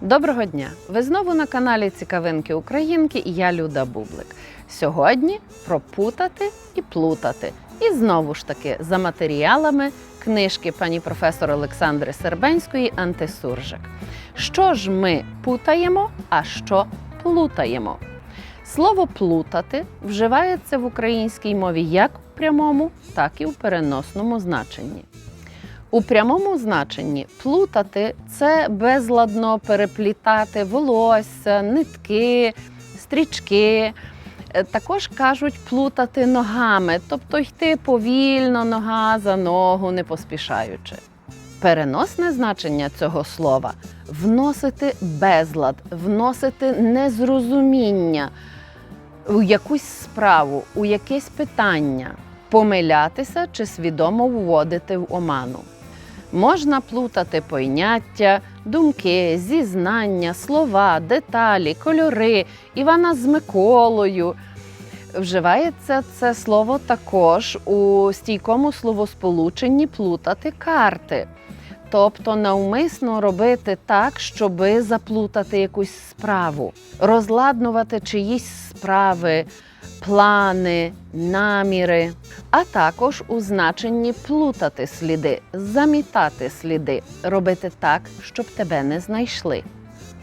Доброго дня! Ви знову на каналі Цікавинки Українки і я Люда Бублик. Сьогодні про путати і плутати. І знову ж таки за матеріалами книжки пані професор Олександри Сербенської Антисуржик. Що ж ми путаємо, а що плутаємо? Слово плутати вживається в українській мові як в прямому, так і в переносному значенні. У прямому значенні плутати це безладно переплітати волосся, нитки, стрічки. Е, Також кажуть плутати ногами, тобто йти повільно, нога за ногу, не поспішаючи. Переносне значення цього слова вносити безлад, вносити незрозуміння у якусь справу, у якесь питання, помилятися чи свідомо вводити в оману. Можна плутати поняття, думки, зізнання, слова, деталі, кольори, Івана з Миколою. Вживається це слово також у стійкому словосполученні плутати карти. Тобто навмисно робити так, щоби заплутати якусь справу, розладнувати чиїсь справи, плани, наміри, а також у значенні плутати сліди, замітати сліди, робити так, щоб тебе не знайшли.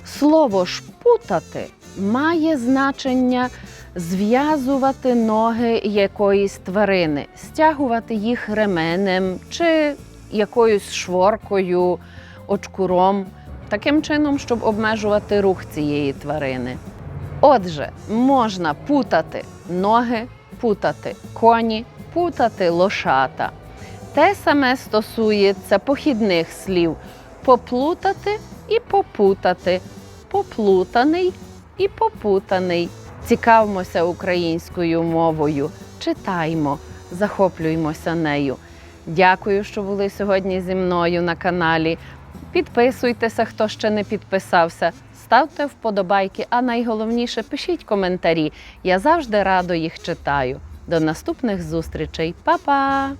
Слово ж путати має значення зв'язувати ноги якоїсь тварини, стягувати їх ременем чи якоюсь шворкою, очкуром, таким чином, щоб обмежувати рух цієї тварини. Отже, можна путати ноги, путати коні, путати лошата. Те саме стосується похідних слів поплутати і попутати, поплутаний і попутаний. Цікавимося українською мовою, читаймо, захоплюємося нею. Дякую, що були сьогодні зі мною на каналі. Підписуйтеся, хто ще не підписався. Ставте вподобайки, а найголовніше пишіть коментарі. Я завжди радо їх читаю. До наступних зустрічей. Па-па!